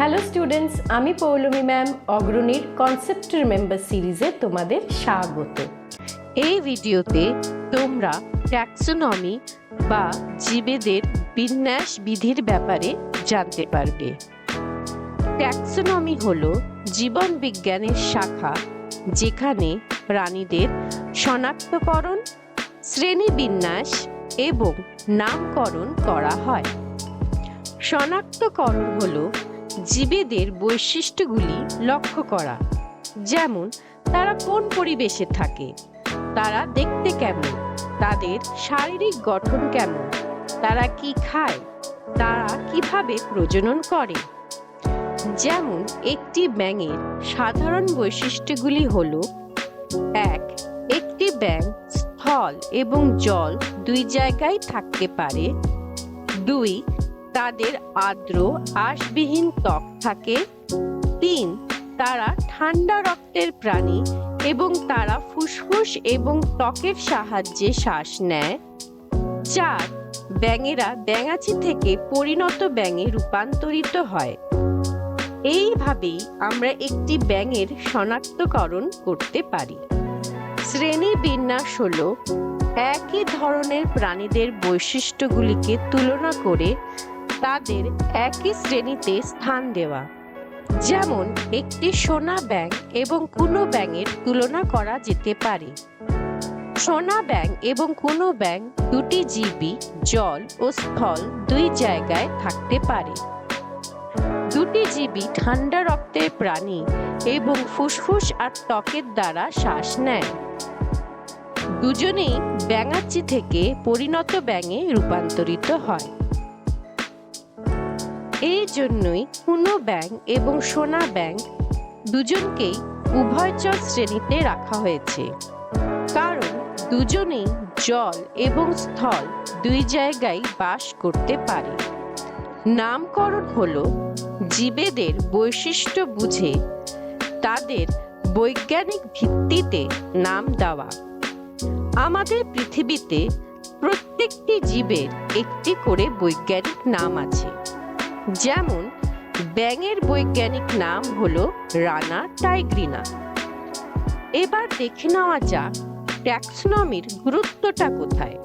Hello students আমি Poulami ma'am অগ্রণীর কনসেপ্টের মেম্বার সিরিজে তোমাদের স্বাগত। এই ভিডিওতে তোমরা ট্যাক্সোনমি বা জীবেদের বিন্যাস বিধির ব্যাপারে জানতে পারবে। ট্যাক্সোনমি হল জীবন বিজ্ঞানের শাখা যেখানে প্রাণীদের শনাক্তকরণ, শ্রেণীবিন্যাস এবং নামকরণ করা হয়। শনাক্তকরণ হলো জীবেদের বৈশিষ্ট্যগুলি লক্ষ্য করা। যেমন, তারা কোন পরিবেশে থাকে? তারা দেখতে কেমন? তাদের শারীরিক গঠন কেমন? তারা কি খায়? তারা কীভাবে প্রজনন করে? যেমন, একটি ব্যাঙের সাধারণ বৈশিষ্ট্যগুলি হল, এক, একটি ব্যাঙ স্থল এবং জল দুই জায়গায় থাকতে পারে। দুই তাদের আর্দ্র আশবিহীন ত্বক থাকে। তিন, তারা ঠান্ডা রক্তের প্রাণী এবং তারা ফুসফুস এবং ত্বকের সাহায্যে শ্বাস নেয়। চার, ব্যাঙেরা ব্যাঙাচি থেকে পরিণত ব্যাঙে রূপান্তরিত হয়। এইভাবেই আমরা একটি ব্যাঙের শনাক্তকরণ করতে পারি। শ্রেণি বিন্যাস হল একই ধরনের প্রাণীদের বৈশিষ্ট্যগুলিকে তুলনা করে তাদের একই শ্রেণীতে স্থান দেওয়া। যেমন, একটি সোনা ব্যাঙ এবং কোনো ব্যাঙের তুলনা করা যেতে পারে। সোনা ব্যাঙ এবং কোনো ব্যাঙ দুটি জীবই জল ও স্থল দুই জায়গায় থাকতে পারে। দুটি জীবই ঠান্ডা রক্তের প্রাণী এবং ফুসফুস আর ত্বকের দ্বারা শ্বাস নেয়। দুজনেই ব্যাঙাচি থেকে পরিণত ব্যাঙে রূপান্তরিত হয়। এই জন্যই কুনো ব্যাং এবং সোনা ব্যাং দুজনকেই উভয়চর শ্রেণীতে রাখা হয়েছে। কারণ দুজনেই জল এবং স্থল দুই জায়গায় বাস করতে পারে। নামকরণ হল জীবেদের বৈশিষ্ট্য বুঝে তাদের বৈজ্ঞানিক ভিত্তিতে নাম দেওয়া। আমাদের পৃথিবীতে প্রত্যেকটি জীবের একটি করে বৈজ্ঞানিক নাম আছে। যেমন, ব্যাঙের বৈজ্ঞানিক নাম হলো রানা টাইগ্রিনা। এবার দেখে নেওয়া যাক, ট্যাক্সনমির গুরুত্বটা কোথায়?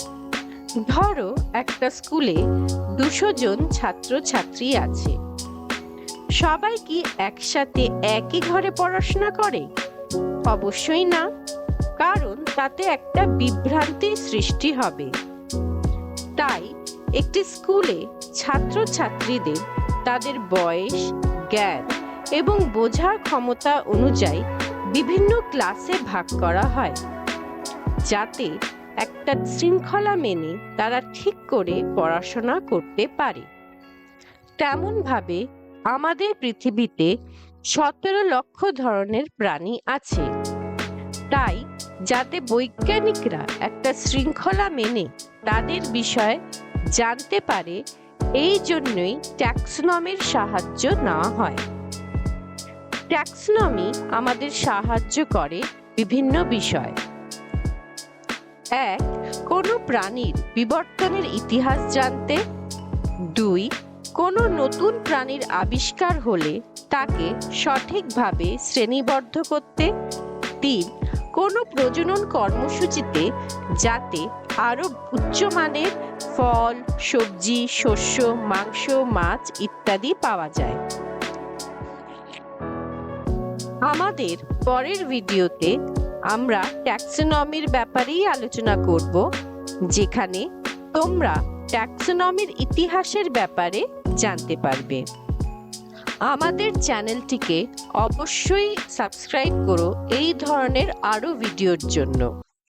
ধরো, একটা স্কুলে দুশো জন ছাত্রছাত্রী আছে। সবাই কি একসাথে একই ঘরে পড়াশোনা করে? অবশ্যই না, কারণ তাতে একটা বিভ্রান্তির সৃষ্টি হবে। তাই একটি স্কুলে ছাত্রছাত্রীদের তাদের বয়স, জ্ঞান এবং বোঝার ক্ষমতা অনুযায়ী বিভিন্ন ক্লাসে ভাগ করা হয়, যাতে একটা শৃঙ্খলা মেনে তারা ঠিক করে পড়াশোনা করতে পারে। তেমনভাবে আমাদের পৃথিবীতে সতেরো লক্ষ ধরনের প্রাণী আছে। তাই যাতে বৈজ্ঞানিকরা একটা শৃঙ্খলা মেনে তাদের বিষয়ে জানতে পারে, এই জন্যই ট্যাক্সনমির সাহায্য নেওয়া হয়। ট্যাক্সনমি আমাদের সাহায্য করে বিভিন্ন বিষয়। এক, কোনো প্রাণীর বিবর্তনের ইতিহাস জানতে। দুই, কোনো নতুন প্রাণীর আবিষ্কার হলে তাকে সঠিকভাবে শ্রেণীবদ্ধ করতে। তিন কোনো প্রজনন কর্মসূচিতে যাতে আরও উচ্চমানের ফল, সবজি, শস্য, মাংস, মাছ ইত্যাদি পাওয়া যায়। আমাদের পরের ভিডিওতে আমরা ট্যাক্সোনমির ব্যাপারেই আলোচনা করব, যেখানে তোমরা ট্যাক্সোনমির ইতিহাসের ব্যাপারে জানতে পারবে। আমাদের চ্যানেলটিকে অবশ্যই সাবস্ক্রাইব করো এই ধরনের আরও ভিডিওর জন্য।